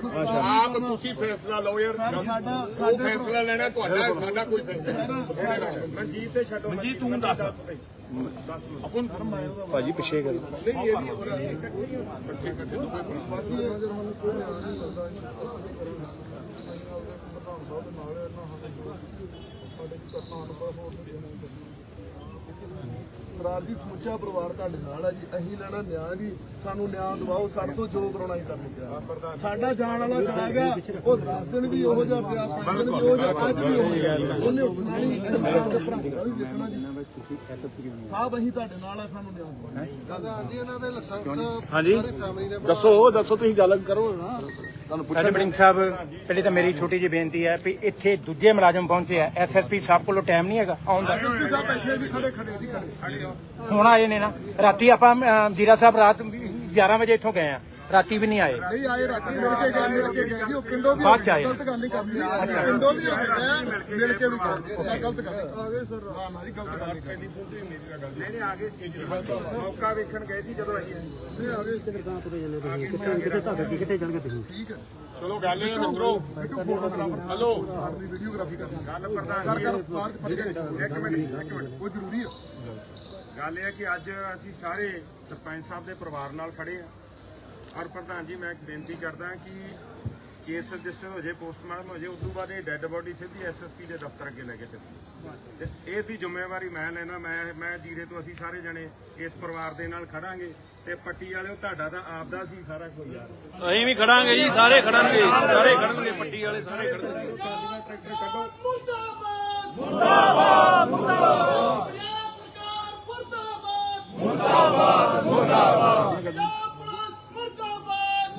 ਸੰਸਕਾਰ ਆਪ ਤੁਸੀਂ ਫੈਸਲਾ ਲਓ ਯਾਰ। ਉਹ ਸਾਡੇ ਫੈਸਲਾ ਲੈਣਾ ਤੁਹਾਡਾ ਸਾਡਾ ਕੋਈ ਫੈਸਲਾ ਨਹੀਂ। ਮਨਜੀਤ ਤੇ ਛੱਡੋ ਮਨਜੀਤ ਤੂੰ ਦੱਸ। ਭਾਜੀ ਪਿੱਛੇ ਕਰ ਨਹੀਂ ਇਹ ਵੀ ਹੋਰ ਇਕੱਠੇ। ਇਕੱਠੇ ਤੋਂ ਕੋਈ ਬਾਕੀ ਦੇ ਨਾਲ ਇਹਨਾਂ ਸਾਡੇ ਕਰਨਾ ਅਨੁਭਵ ਹੋਰ ਨਹੀਂ ਦੇਣਾ ਜੀ ਸਮੁੱਚਾ ਪਰਿਵਾਰ ਤੁਹਾਡੇ ਨਾਲ ਆ ਜੀ। ਅਸੀਂ ਲੈਣਾ ਨਿਆਂ ਜੀ। ਸਾਨੂੰ ਨਿਆਂ ਦਿਵਾਓ ਸਾਡੇ ਤੋਂ ਜੋ ਕਰਾਉਣਾ ਹੀ ਕਰਨ ਸਾਡਾ ਜਾਣ ਵਾਲਾ ਚਲਾ ਗਿਆ ਉਹ 10 ਦਿਨ ਵੀ ਉਹੋ ਜਿਹਾ ਪਿਆ 5 ਦਿਨ ਵੀ ਉਹੋ ਜਿਹਾ ਅੱਜ ਵੀ ਉਹੋ ਜਿਹਾ। ਉਹਨੇ ਉੱਠਣਾ ਨਹੀਂ ਆਪਦੇ ਭਰਾ ਦਾ ਵੀ ਵੇਖਣਾ ਜੀ। ਸਾਹਿਬ ਅਸੀਂ ਤੁਹਾਡੇ ਨਾਲ ਆ ਸਾਨੂੰ ਨਿਆਂ ਦਿਵਾਓ। ਦਾਦਾ ਜੀ ਇਹਨਾਂ ਦੇ ਲਾਇਸੈਂਸ ਹਾਂਜੀ। ਦੱਸੋ ਦੱਸੋ ਤੁਸੀਂ ਗੱਲ ਕਰੋ ਨਾ। ਤੁਹਾਨੂੰ ਬੜਿੰਗ ਸਾਹਿਬ ਪਹਿਲੇ ਤਾਂ ਮੇਰੀ ਛੋਟੀ ਜਿਹੀ ਬੇਨਤੀ ਹੈ ਵੀ ਇੱਥੇ ਦੂਜੇ ਮੁਲਾਜ਼ਮ ਪਹੁੰਚੇ ਆ। ਐਸਐਸਪੀ ਸਾਹਿਬ ਕੋਲੋਂ ਟਾਈਮ ਨਹੀਂ ਹੈਗਾ ਆਉਣ ਦਾ। ਐਸਪੀ ਸਾਹਿਬ ਬੈਠੇ ਜੀ ਖੜੇ ਖੜੇ ਜੀ ਖੜੇ। ਹੁਣ ਆਏ ਨੇ ਨਾ। ਰਾਤੀ ਆਪਾਂ ਜੀਰਾ ਸਾਹਿਬ ਰਾਤ 11 ਵਜੇ ਇੱਥੋਂ ਗਏ ਆ। ਰਾਤੀ ਵੀ ਨਹੀਂ ਆਏ। ਨਹੀਂ ਆਏ ਰਾਤੀ ਮਿਲ ਕੇ ਗਏ ਮਿਲ ਕੇ ਗਏ ਜੀ। ਉਹ ਪਿੰਡੋਂ ਵੀ ਬਾਅਦ ਚ ਆਏ। ਗਲਤ ਗੱਲ ਨਹੀਂ ਕਰਨੀ ਪਿੰਡੋਂ ਵੀ ਹੋ ਕੇ ਗਏ ਮਿਲ ਕੇ ਵੀ ਗਏ ਮੈਂ ਗਲਤ ਕਰ ਆ। ਗਏ ਸਰ। ਹਾਂ ਮਾਰੀ ਗਲਤ ਕਰ ਟੈਲੀਫੋਨ ਤੇ ਮੇਰੀ ਗੱਲ ਨਹੀਂ ਨਹੀਂ ਆ ਗਏ ਕੇਜਰੀਵਾਲ ਸਾਹਿਬ ਮੌਕਾ ਵੇਖਣ ਗਏ ਸੀ ਜਦੋਂ ਅਸੀਂ। ਨਹੀਂ ਆ ਗਏ ਠੀਕ ਹੈ। ਚਲੋ ਗੱਲ ਇਹ ਮਿੱਤਰੋ। ਬਿੱਟੂ ਫੋਟੋ ਬਰਾਬਰ ਹਲੋ। ਦੀ ਵੀਡੀਓਗ੍ਰਾਫੀ ਕਰਨੀ ਗੱਲ ਪ੍ਰਧਾਨ ਕਰ ਕਰ ਪਾਰਕ ਕੇ ਇੱਕ ਮਿੰਟ ਇੱਕ ਮਿੰਟ ਉਹ ਜ਼ਰੂਰੀ ਹੈ ਗੱਲ ਇਹ ਹੈ ਕਿ ਅੱਜ ਅਸੀਂ ਸਾਰੇ ਸਰਪੰਚ ਸਾਹਿਬ ਦੇ ਪਰਿਵਾਰ ਨਾਲ ਖੜੇ ਆ। ਔਰ ਪ੍ਰਧਾਨ ਜੀ ਮੈਂ ਇੱਕ ਬੇਨਤੀ ਕਰਦਾ ਕਿ ਕੇਸ ਰਜਿਸਟਰ ਹੋ ਜੇ ਪੋਸਟਮਾਰਟਮ ਹੋ ਜੇ ਉਸ ਤੋਂ ਬਾਅਦ ਇਹ ਡੈੱਡ ਬੋਡੀ ਸਿੱਧੀ ਐਸਐਸਪੀ ਦੇ ਦਫ਼ਤਰ ਅੱਗੇ ਲੈ ਕੇ ਚੱਲੀ। ਤੇ ਇਹ ਦੀ ਜ਼ਿੰਮੇਵਾਰੀ ਮੈਂ ਲੈਣਾ ਮੈਂ ਮੈਂ ਜੀਰੇ ਤੋਂ ਅਸੀਂ ਸਾਰੇ ਜਣੇ ਇਸ ਪਰਿਵਾਰ ਦੇ ਨਾਲ ਖੜਾਂਗੇ ਤੇ ਪੱਟੀ ਵਾਲਿਓ ਤੁਹਾਡਾ ਤਾਂ ਆਪਦਾ ਸੀ ਸਾਰਾ ਕੁਝ ਯਾਰ। ਅਸੀਂ ਵੀ ਖੜਾਂਗੇ ਜੀ ਸਾਰੇ ਖੜਨਗੇ ਸਾਰੇ ਖੜਨਗੇ ਪੱਟੀ ਵਾਲੇ ਸਾਰੇ ਖੜਨਗੇ। ਟਰੈਕਟਰ ਕੱਢੋ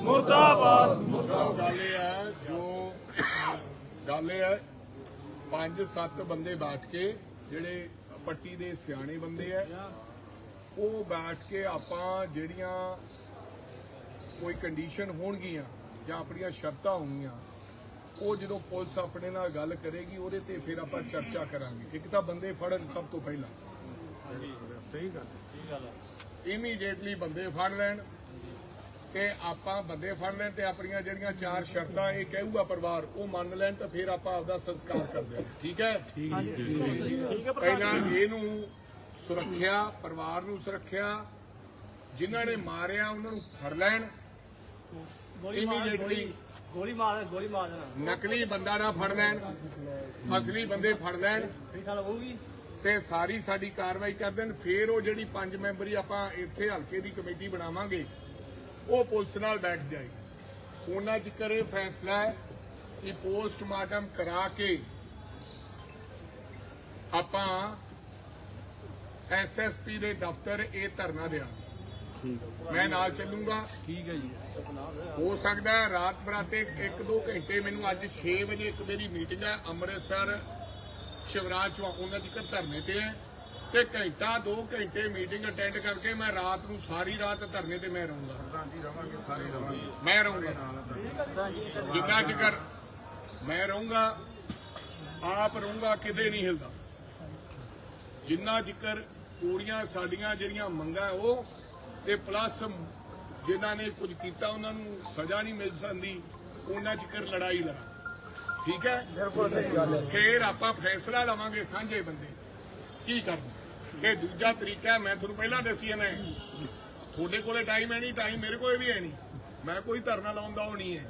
ਗੱਲ ਇਹ ਹੈ ਜੋ ਗੱਲ ਇਹ ਹੈ ਪੰਜ ਸੱਤ ਬੰਦੇ ਬੈਠ ਕੇ ਜਿਹੜੇ ਪੱਟੀ ਦੇ ਸਿਆਣੇ ਬੰਦੇ ਆ ਉਹ ਬੈਠ ਕੇ ਆਪਾਂ ਜਿਹੜੀਆਂ ਕੋਈ ਕੰਡੀਸ਼ਨ ਹੋਣਗੀਆਂ ਜਾਂ ਆਪਣੀਆਂ ਸ਼ਰਤਾਂ ਹੋਣਗੀਆਂ ਉਹ ਜਦੋਂ ਪੁਲਿਸ ਆਪਣੇ ਨਾਲ ਗੱਲ ਕਰੇਗੀ ਉਹਦੇ ਤੇ ਫਿਰ ਆਪਾਂ ਚਰਚਾ ਕਰਾਂਗੇ। ਇੱਕ ਤਾਂ ਬੰਦੇ ਫੜਨ ਸਭ ਤੋਂ ਪਹਿਲਾਂ। ਸਹੀ ਗੱਲ ਇਮੀਡੀਏਟਲੀ ਬੰਦੇ ਫੜ ਲੈਣ। ਤੇ ਆਪਾਂ ਬੰਦੇ ਫੜ ਲੈਣ ਤੇ ਆਪਣੀਆਂ ਜਿਹੜੀਆਂ ਚਾਰ ਸ਼ਰਤਾਂ ਇਹ ਕਹੂਗਾ ਪਰਿਵਾਰ ਉਹ ਮੰਨ ਲੈਣ ਤਾਂ ਫਿਰ ਆਪਾਂ ਆਪਦਾ ਸੰਸਕਾਰ ਕਰਦੇ ਹਾਂ। ਠੀਕ ਹੈ? ਠੀਕ ਹੈ ਪਹਿਲਾਂ ਇਹਨੂੰ ਸੁਰੱਖਿਆ ਪਰਿਵਾਰ ਨੂੰ ਸੁਰੱਖਿਆ ਜਿਨ੍ਹਾਂ ਨੇ ਮਾਰਿਆ ਉਹਨਾਂ ਨੂੰ ਫੜ ਲੈਣ। ਇਮੀਡੀਏਟਲੀ ਗੋਲੀ ਮਾਰ ਗੋਲੀ ਮਾਰ ਦੇਣਾ। ਨਕਲੀ ਬੰਦਾ ਨਾ ਫੜ ਲੈਣ ਅਸਲੀ ਬੰਦੇ ਫੜ ਲੈਣ। ਹੋਊਗੀ? ਤੇ ਸਾਰੀ ਸਾਡੀ ਕਾਰਵਾਈ ਕਰ ਦੇਣ ਫੇਰ ਉਹ ਜਿਹੜੀ ਪੰਜ ਮੈਂਬਰੀ ਆਪਾਂ ਇੱਥੇ ਹਲਕੇ ਦੀ ਕਮੇਟੀ ਬਣਾਵਾਂਗੇ ਉਹ ਪੁਲਿਸ ਨਾਲ ਬੈਠ ਜਾਏਗੀ। ਉਹਨਾਂ ਚ ਕਰੇ ਫੈਸਲਾ ਹੈ ਕਿ ਪੋਸਟਮਾਰਟਮ ਕਰਾ ਕੇ ਆਪਾਂ ਐਸਐਸਪੀ ਦੇ ਦਫ਼ਤਰ ਇਹ ਧਰਨਾ ਦਿਆਂ ਮੈਂ ਨਾਲ ਚੱਲੂੰਗਾ। ਠੀਕ ਹੈ ਜੀ। ਹੋ ਸਕਦਾ ਹੈ ਰਾਤ ਬਰਾਤੇ 1-2 ਘੰਟੇ ਮੈਨੂੰ ਅੱਜ 6 ਵਜੇ ਇੱਕ ਮੇਰੀ ਮੀਟਿੰਗ ਹੈ ਅੰਮ੍ਰਿਤਸਰ ਸ਼ਿਵਰਾਜ ਚੌਂ ਉਹਨਾਂ ਦੀ ਧਰਨੇ ਤੇ ਹੈ। ਤੇ ਘੰਟਾ 2 ਘੰਟੇ ਮੀਟਿੰਗ ਅਟੈਂਡ ਕਰਕੇ ਮੈਂ ਰਾਤ ਨੂੰ ਸਾਰੀ ਰਾਤ ਧਰਨੇ ਤੇ ਮੈਂ ਰਹੂੰਗਾ। ਮੈਂ ਰਹੂੰਗਾ। ਜਿੰਨਾ ਚਿਰ ਮੈਂ ਰਹੂੰਗਾ ਆਪ ਰਹੂੰਗਾ ਕਿਤੇ ਨਹੀਂ ਹਿਲਦਾ। ਜਿੰਨਾ ਚਿਰ ਪੂਰੀਆਂ ਸਾਡੀਆਂ ਜਿਹੜੀਆਂ ਮੰਗਾਂ ਉਹ ਤੇ ਪਲੱਸ ਜਿਨ੍ਹਾਂ ਨੇ ਕੁਝ ਕੀਤਾ ਉਹਨਾਂ ਨੂੰ ਸਜ਼ਾ ਨਹੀਂ ਮਿਲ ਸਕਦੀ ਉਹਨਾਂ ਚਿਰ ਲੜਾਈ ਲੜਾ। ਠੀਕ ਹੈ? ਬਿਲਕੁਲ ਸਹੀ ਗੱਲ ਹੈ। ਫੇਰ ਆਪਾਂ ਫੈਸਲਾ ਲਵਾਂਗੇ ਸਾਂਝੇ ਬੰਦੇ। ਕੀ ਕਰਨਾ? ਇਹ ਦੂਜਾ ਤਰੀਕਾ ਮੈਂ ਤੁਹਾਨੂੰ ਪਹਿਲਾਂ ਦੱਸੀ ਨੇ ਤੁਹਾਡੇ ਕੋਲੇ ਟਾਈਮ ਹੈ ਨਹੀਂ ਟਾਈਮ ਮੇਰੇ ਕੋਲੇ ਵੀ ਹੈ ਨਹੀਂ। ਮੈਂ ਕੋਈ ਧਰਨਾ ਲਾਉਣ ਦਾ ਉਹ ਨਹੀਂ ਹੈ।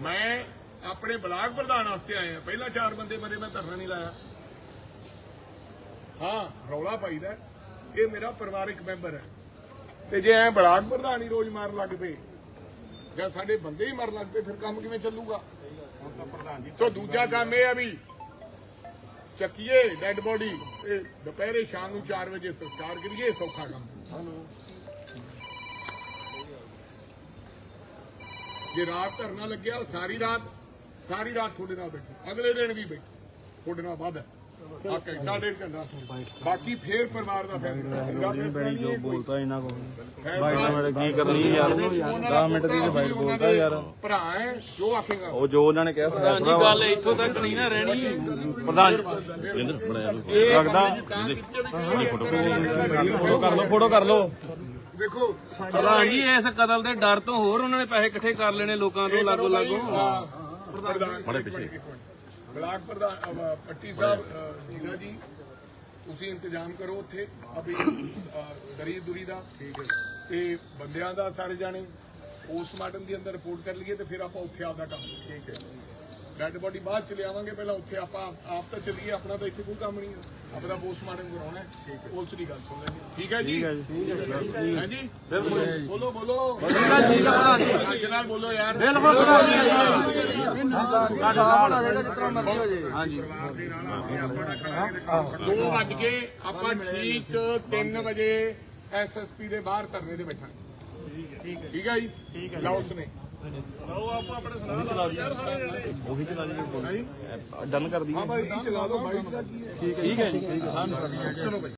ਮੈਂ ਆਪਣੇ ਬਲਾਕ ਪ੍ਰਧਾਨ ਵਾਸਤੇ ਆਇਆ। ਪਹਿਲਾਂ ਚਾਰ ਬੰਦੇ ਮਰੇ ਮੈਂ ਧਰਨਾ ਨਹੀਂ ਲਾਇਆ। ਹਾਂ ਰੌਲਾ ਪਾਈਦਾ ਇਹ ਮੇਰਾ ਪਰਿਵਾਰਕ ਮੈਂਬਰ ਹੈ। ਤੇ ਜੇ ਐ ਬਲਾਕ ਪ੍ਰਧਾਨ ਹੀ ਰੋਜ਼ ਮਾਰਨ ਲੱਗ ਪਏ ਜਾਂ ਸਾਡੇ ਬੰਦੇ ਹੀ ਮਰਨ ਲੱਗ ਪਏ ਫਿਰ ਕੰਮ ਕਿਵੇਂ ਚੱਲੂਗਾ? ਤੋ ਦੂਜਾ ਕੰਮ ਇਹ ਆ ਵੀ ਚੱਕੀਏ ਡੈੱਡ ਬੋਡੀ ਤੇ ਦੁਪਹਿਰੇ ਸ਼ਾਮ ਨੂੰ 4 ਵਜੇ ਸੰਸਕਾਰ ਕਰੀਏ, ਸੌਖਾ ਕੰਮ। ਜੇ ਰਾਤ ਧਰਨਾ ਲੱਗਿਆ, ਸਾਰੀ ਰਾਤ ਸਾਰੀ ਰਾਤ ਤੁਹਾਡੇ ਨਾਲ ਬੈਠੋ। ਅਗਲੇ ਦਿਨ ਵੀ ਬੈਠੋ। ਤੁਹਾਡੇ ਨਾਲ ਵੱਧ। ਆ ਘੰਟਾ ਡੇਢ ਘੰਟਾ। ਬਾਕੀ ਫੇਰ ਪਰਿਵਾਰ ਦਾ ਫੈਸਲਾ। ਬੜੀ ਜੋ ਬੋਲਤਾ ਇਹਨਾਂ ਕੋ ਕੀ ਕਰਨੀ ਯਾਰ? 10 ਮਿੰਟ ਦੀ ਬਾਈਟ ਬੋਲਦਾ ਯਾਰ। ਭਰਾ ਹੈ ਜੋ ਆਖੇਗਾ। ਉਹ ਜੋ ਉਹਨਾਂ ਨੇ ਕਿਹਾ ਫੈਸਲਾ ਗੱਲ ਇੱਥੋਂ ਤੱਕ ਨਹੀਂ ਨਾ ਰਹਿਣੀ। ਪ੍ਰਧਾਨ ਲੱਗਦਾ ਫੋਟੋ ਕਰ ਲਓ ਫੋਟੋ ਕਰ ਲਓ। ਦੇਖੋ ਪ੍ਰਧਾਨ ਜੀ ਇਸ ਕਤਲ ਦੇ ਡਰ ਤੋਂ ਹੋਰ ਉਹਨਾਂ ਨੇ ਪੈਸੇ ਇਕੱਠੇ ਕਰ ਲੈਣੇ ਲੋਕਾਂ ਤੋਂ ਲਾਗੋ ਲਾਗੋ ਪ੍ਰਧਾਨ ਬੜੇ ਪਿੱਛੇ। ਬਲਾਕ ਪ੍ਰਧਾਨ ਅਹ, ਪੱਟੀ ਸਾਹਿਬ ਅਹ, ਜੀ ਤੁਸੀਂ ਇੰਤਜ਼ਾਮ ਕਰੋ ਉੱਥੇ ਅਭੀ ਦਰੀ ਦੁਰੀ ਦਾ। ਠੀਕ ਹੈ। ਤੇ ਬੰਦਿਆਂ ਦਾ ਸਾਰੇ ਜਾਣੇ ਪੋਸਟਮਾਰਟਮ ਦੀ ਅੰਦਰ ਰਿਪੋਰਟ ਕਰ ਲਈਏ ਤੇ ਫਿਰ ਆਪਾਂ ਉੱਥੇ ਆਪਦਾ ਕੰਮ ਠੀਕ ਹੈ। ਡੈਡ ਬੋਡੀ ਬਾਅਦ ਚ ਲਿਆਵਾਂਗੇ ਪਹਿਲਾਂ ਉੱਥੇ ਆਪਾਂ ਆਪ ਤਾਂ ਚੱਲੀਏ ਆਪਣਾ ਤਾਂ ਇੱਥੇ ਕੋਈ ਕੰਮ ਨਹੀਂ ਹੈ। ਆਪਣਾ ਪੋਸਟਮਾਰਟਮ ਕਰਾਉਣਾ ਹੈ। ਠੀਕ ਹੈ। ਪੁਲਿਸ ਦੀ ਗੱਲ ਸੁਣ ਹਾਂ। ਠੀਕ ਹੈ ਜੀ? ਠੀਕ ਹੈ ਜੀ ਹਾਂਜੀ? ਬੋਲੋ ਬੋਲੋ। ਅੱਜ ਨਾਲ ਬੋਲੋ ਯਾਰ। ਦੋ ਵੱਜ ਕੇ ਆਪਾਂ ਠੀਕ 3 ਵਜੇ ਐਸਐਸਪੀ ਦੇ ਬਾਹਰ ਧਰਨੇ ਤੇ ਬੈਠਾਂਗੇ। ਠੀਕ ਹੈ ਜੀ। ਠੀਕ ਹੈ ਲਾਓ ਸੁਨੇ ਡਨ ਕਰ ਦਈਏ। ਹਾਂ ਭਾਈ ਚਲਾ ਲਓ ਬਾਈਕ ਦਾ ਕੀ ਹੈ ਠੀਕ ਹੈ ਜੀ ਚਲੋ ਭਾਈ।